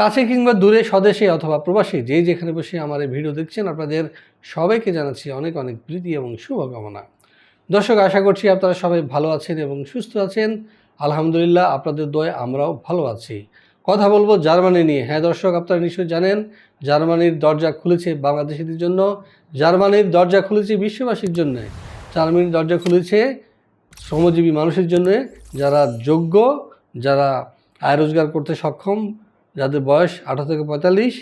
কাছে কিংবা দূরে স্বদেশে অথবা প্রবাসী যে যেখানে বসে আমার এই ভিডিও দেখছেন, আপনাদের সবাইকে জানাচ্ছি অনেক অনেক প্রীতি এবং শুভকামনা। দর্শক, আশা করছি আপনারা সবাই ভালো আছেন এবং সুস্থ আছেন। আলহামদুলিল্লাহ, আপনাদের দয়ে আমরাও ভালো আছি। কথা বলব জার্মানি নিয়ে। হ্যাঁ দর্শক, আপনারা নিশ্চয়ই জানেন, জার্মানির দরজা খুলেছে বাংলাদেশিদের জন্য, জার্মানির দরজা খুলেছে বিশ্ববাসীর জন্য। জার্মানির দরজা খুলেছে শ্রমজীবী মানুষের জন্য, যারা যোগ্য, যারা আয় রোজগার করতে সক্ষম যাদের বয়স আঠারো থেকে পঁয়তাল্লিশ,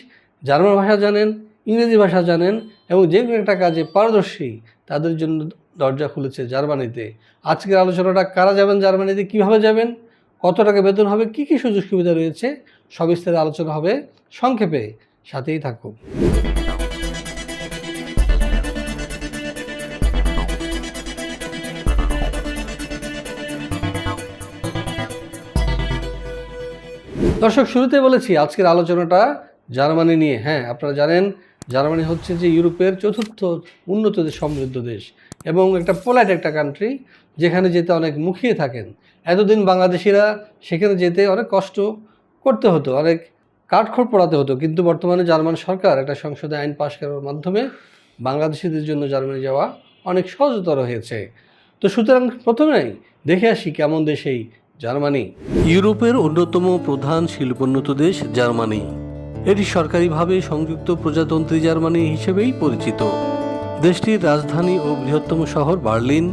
জার্মান ভাষা জানেন, ইংরেজি ভাষা জানেন এবং যে কোনো একটা কাজে পারদর্শী, তাদের জন্য দরজা খুলেছে জার্মানিতে। আজকের আলোচনাটা কারা যাবেন জার্মানিতে, কীভাবে যাবেন, কত টাকা বেতন হবে, কি কী সুযোগ সুবিধা রয়েছে, সবিস্তারে আলোচনা হবে সংক্ষেপে, সাথেই থাকুন। দর্শক, শুরুতে বলেছি আজকের আলোচনাটা জার্মানি নিয়ে। হ্যাঁ আপনারা জানেন, জার্মানি হচ্ছে যে ইউরোপের চতুর্থ উন্নত সমৃদ্ধ দেশ এবং একটা পোলাইট একটা কান্ট্রি যেখানে যেতে অনেক মুখিয়ে থাকেন। এতদিন বাংলাদেশিরা সেখানে যেতে অনেক কষ্ট করতে হতো, অনেক কাঠখড় পড়াতে হতো। কিন্তু বর্তমানে জার্মান সরকার একটা সংসদে আইন পাশ করার মাধ্যমে বাংলাদেশিদের জন্য জার্মানি যাওয়া অনেক সহজতর হয়েছে। তো সুতরাং প্রথমেই দেখে আসি কেমন দেশ এই জার্মানি। ইউরোপের অন্যতম প্রধান শিল্পোন্নত দেশ জার্মানি। এটি সরকারিভাবে সংযুক্ত প্রজাতন্ত্রী জার্মানি হিসেবেই পরিচিত। দেশটির রাজধানী ও বৃহত্তম শহর বার্লিন,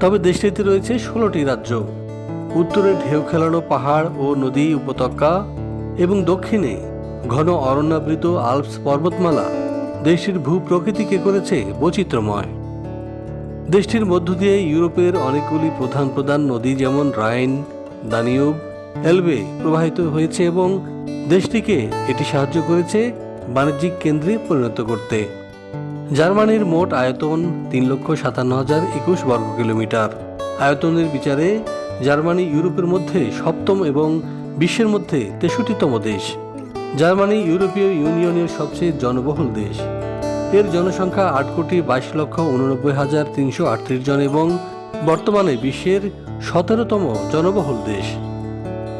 তবে দেশটিতে রয়েছে ষোলোটি রাজ্য। উত্তরে ঢেউ খেলানো পাহাড় ও নদী উপত্যকা এবং দক্ষিণে ঘন অরণ্যাবৃত আলপস পর্বতমালা। দেশটির ভূপ্রকৃতিকে করেছে বৈচিত্র্যময়। দেশটির মধ্য দিয়ে ইউরোপের অনেকগুলি প্রধান প্রধান নদী যেমন রাইন দানিউব এলবে প্রবাহিত হয়েছে এবং দেশটিকে এটি সাহায্য করেছে বাণিজ্যিক কেন্দ্রে পরিণত করতে। জার্মানির মোট আয়তন তিন লক্ষ সাতান্ন হাজার একুশ বর্গ কিলোমিটার। আয়তনের বিচারে জার্মানি ইউরোপের মধ্যে সপ্তম এবং বিশ্বের মধ্যে তেষট্টিতম দেশ। জার্মানি ইউরোপীয় ইউনিয়নের সবচেয়ে জনবহুল দেশ। এর জনসংখ্যা আট কোটি বাইশ লক্ষ উননব্বই হাজার তিনশো আটত্রিশ জন এবং বর্তমানে বিশ্বের সতেরোতম জনবহুল দেশ।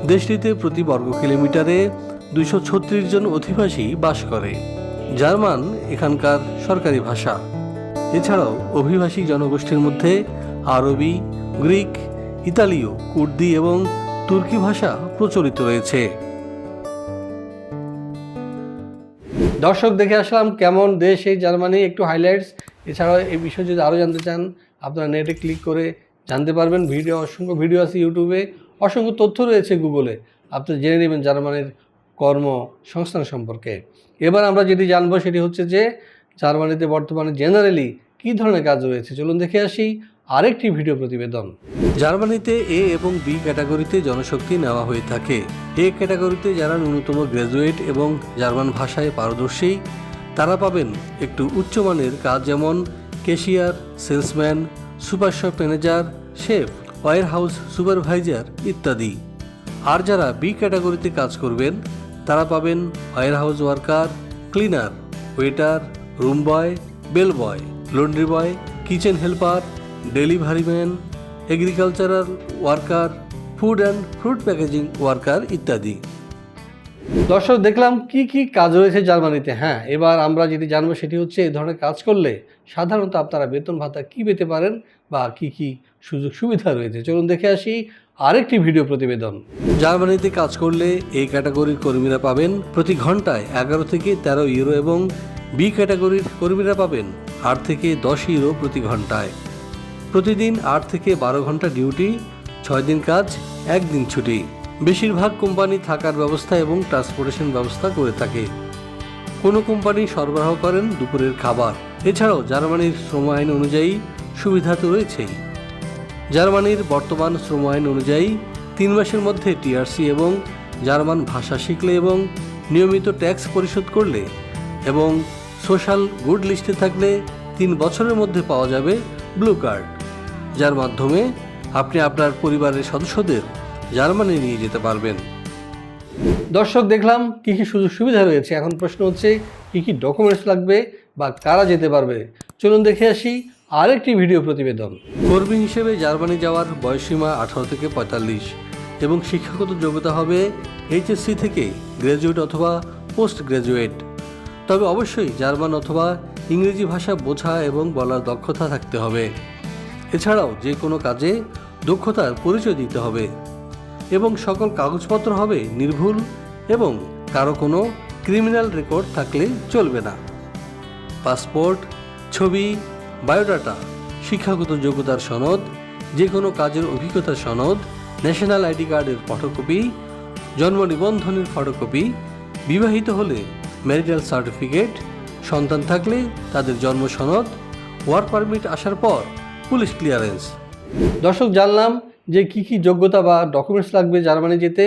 দেশটিতে প্রতি বর্গ কিলোমিটারে দুইশো ছত্রিশ জন অধিবাসী বাস করে জার্মান এখানকার সরকারি ভাষা। এছাড়াও অভিবাসী জনগোষ্ঠীর মধ্যে আরবি, গ্রিক, ইতালীয়, কুর্দি এবং তুর্কি ভাষা প্রচলিত রয়েছে। দর্শক, দেখে আসলাম কেমন দেশ এই জার্মানি একটু হাইলাইটস এছাড়াও এই বিষয়ে যদি আরও জানতে চান আপনারা নেটে ক্লিক করে জানতে পারবেন ভিডিও অসংখ্য ভিডিও আছে ইউটিউবে অসংখ্য তথ্য রয়েছে গুগলে আপনি জেনে নেবেন জার্মানির কর্মসংস্থান সম্পর্কে। এবার আমরা যেটি জানব সেটি হচ্ছে যে, জার্মানিতে বর্তমানে জেনারেলি কী ধরনের কাজ রয়েছে? চলুন দেখে আসি আরেকটি ভিডিও প্রতিবেদন। জার্মানিতে এ এবং বি ক্যাটাগরিতে জনশক্তি নেওয়া হয়ে থাকে। এ ক্যাটাগরিতে যারা ন্যূনতম গ্র্যাজুয়েট এবং জার্মান ভাষায় পারদর্শী, তারা পাবেন একটু উচ্চমানের কাজ যেমন cashier, salesman, super shop manager, chef warehouse supervisor ইত্যাদি। আর যারা বি ক্যাটাগরিতে কাজ করবেন, তারা পাবেন warehouse worker, cleaner, waiter, room boy, bell boy, laundry boy, kitchen helper, delivery man, agricultural worker, food and fruit packaging worker ইত্যাদি। দর্শক, দেখলাম কি কি কাজ রয়েছে জার্মানিতে। হ্যাঁ এবার আমরা যেটি জানব সেটি হচ্ছে এই ধরনের কাজ করলে সাধারণত আপনারা বেতন ভাতা কি পেতে পারেন বা কি কি সুযোগ সুবিধা রয়েছে। চলুন দেখে আসি আরেকটি ভিডিও প্রতিবেদন। জার্মানিতে কাজ করলে এই ক্যাটাগরির কর্মীরা পাবেন প্রতি ঘন্টায় এগারো থেকে তেরো ইউরো এবং বি ক্যাটাগরির কর্মীরা পাবেন আট থেকে দশ ইউরো প্রতি ঘন্টায়। প্রতিদিন আট থেকে বারো ঘণ্টা ডিউটি, ছয় দিন কাজ, একদিন ছুটি। বেশিরভাগ কোম্পানি থাকার ব্যবস্থা এবং ট্রান্সপোর্টেশন ব্যবস্থা করে থাকে। কোনো কোম্পানি সরবরাহ করেন দুপুরের খাবার। এছাড়াও জার্মানির শ্রম আইন অনুযায়ী সুবিধা তো রয়েছেই। জার্মানির বর্তমান শ্রম আইন অনুযায়ী তিন মাসের মধ্যে টিআরসি এবং জার্মান ভাষা শিখলে এবং নিয়মিত ট্যাক্স পরিশোধ করলে এবং সোশ্যাল গুড লিস্টে থাকলে তিন বছরের মধ্যে পাওয়া যাবে ব্লু কার্ড। যার মাধ্যমে আপনি আপনার পরিবারের সদস্যদের জার্মানি নিয়ে যেতে পারবেন। দর্শক দেখলাম কী কী সুযোগ সুবিধা রয়েছে। এখন প্রশ্ন হচ্ছে কী কী ডকুমেন্টস লাগবে বা কারা যেতে পারবে? চলুন দেখে আসি আরেকটি ভিডিও প্রতিবেদন। কর্মী হিসেবে জার্মানি যাওয়ার বয়সীমা আঠারো থেকে পঁয়তাল্লিশ এবং শিক্ষাগত যোগ্যতা হবে এইচএসসি থেকে গ্র্যাজুয়েট অথবা পোস্ট গ্র্যাজুয়েট তবে অবশ্যই জার্মান অথবা ইংরেজি ভাষা বোঝা এবং বলার দক্ষতা থাকতে হবে। এছাড়াও যে কোনো কাজে দক্ষতার পরিচয় দিতে হবে। এবং সকল কাগজপত্র হবে নির্ভুল এবং কারও কোনো ক্রিমিনাল রেকর্ড থাকলে চলবে না। পাসপোর্ট, ছবি, বায়োডাটা, শিক্ষাগত যোগ্যতার সনদ যে কোনো কাজের অভিজ্ঞতার সনদ, ন্যাশনাল আইডি কার্ডের ফটোকপি, জন্ম নিবন্ধনের ফটোকপি, বিবাহিত হলে ম্যারিটাল সার্টিফিকেট, সন্তান থাকলে তাদের জন্ম সনদ, ওয়ার্ক পারমিট আসার পর পুলিশ ক্লিয়ারেন্স। দর্শক, জানলাম যে কি কি যোগ্যতা বা ডকুমেন্টস লাগবে জার্মানি যেতে,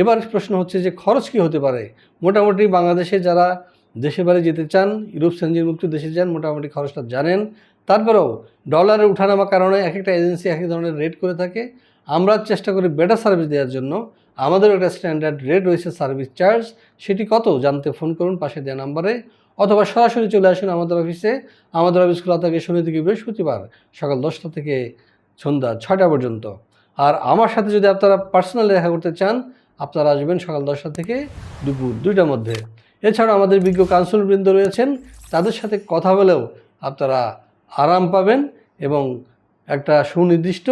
এবার প্রশ্ন হচ্ছে যে খরচ কি হতে পারে? মোটামুটি বাংলাদেশে যারা দেশে বাইরে যেতে চান, ইউরোপ সেঞ্জিন মুক্ত দেশে যান, মোটামুটি খরচটা জানেন। তারপরেও ডলারের উঠানামা কারণে এক একটা এজেন্সি এক এক ধরনের রেট করে থাকে। আমরা চেষ্টা করি বেটার সার্ভিস দেওয়ার জন্য। আমাদের একটা স্ট্যান্ডার্ড রেট রয়েছে সার্ভিস চার্জ সেটি কত জানতে ফোন করুন পাশে দেওয়া নাম্বারে। অথবা সরাসরি চলে আসুন আমাদের অফিসে আমাদের অফিস খোলা থাকে শনি থেকে বৃহস্পতিবার সকাল দশটা থেকে সন্ধ্যা ছয়টা পর্যন্ত। আর আমার সাথে যদি আপনারা পার্সোনালি দেখা করতে চান, আপনারা আসবেন সকাল দশটা থেকে দুপুর দুইটার মধ্যে। এছাড়া আমাদের বিজ্ঞ কাউন্সিলবৃন্দ রয়েছেন, তাদের সাথে কথা বলেও আপনারা আরাম পাবেন এবং একটা সুনির্দিষ্ট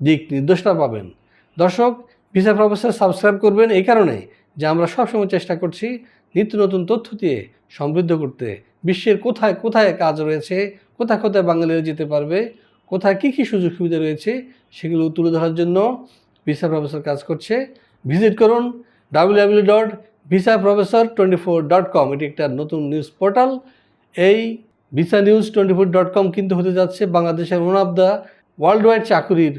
দিক নির্দেশনা পাবেন। দর্শক ভিসা প্রফেসর সাবস্ক্রাইব করবেন এই কারণে যে আমরা সবসময় চেষ্টা করছি নিত্য নতুন তথ্য দিয়ে সমৃদ্ধ করতে। বিশ্বের কোথায় কোথায় কাজ রয়েছে, কোথায় কোথায় বাঙালিরা যেতে পারবে কোথায় কী কী সুযোগ সুবিধা রয়েছে সেগুলো তুলে ধরার জন্য ভিসা প্রফেসর কাজ করছে। ভিজিট করুন W W dot visa professor twenty four dot com এটি একটা নতুন নিউজ পোর্টাল এই visa news twenty four dot com কিন্তু হতে যাচ্ছে বাংলাদেশের one of the world wide চাকুরির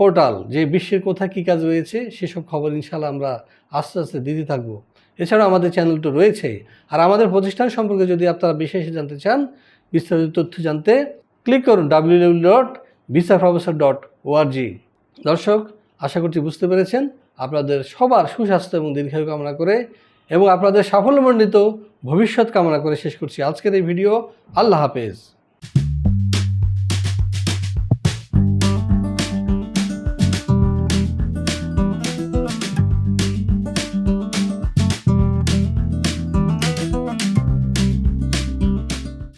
portal যে বিশ্বের কোথায় কী কাজ রয়েছে সেসব খবর ইনশাল্লাহ আমরা আস্তে আস্তে দিতে থাকব। এছাড়াও আমাদের চ্যানেল তো রয়েছে আর আমাদের প্রতিষ্ঠান সম্পর্কে যদি আপনারা বিশেষ জানতে চান, বিস্তারিত তথ্য জানতে ক্লিক করুন ডাব্লিউ ডট ভিসা ডট দর্শক, আশা করছি বুঝতে পেরেছেন আপনাদের সবার সুস্বাস্থ্য এবং দীর্ঘায়ু কামনা করে এবং আপনাদের সাফল্যমণ্ডিত ভবিষ্যৎ কামনা করে শেষ করছি আজকের এই ভিডিও। আল্লাহ হাফেজ।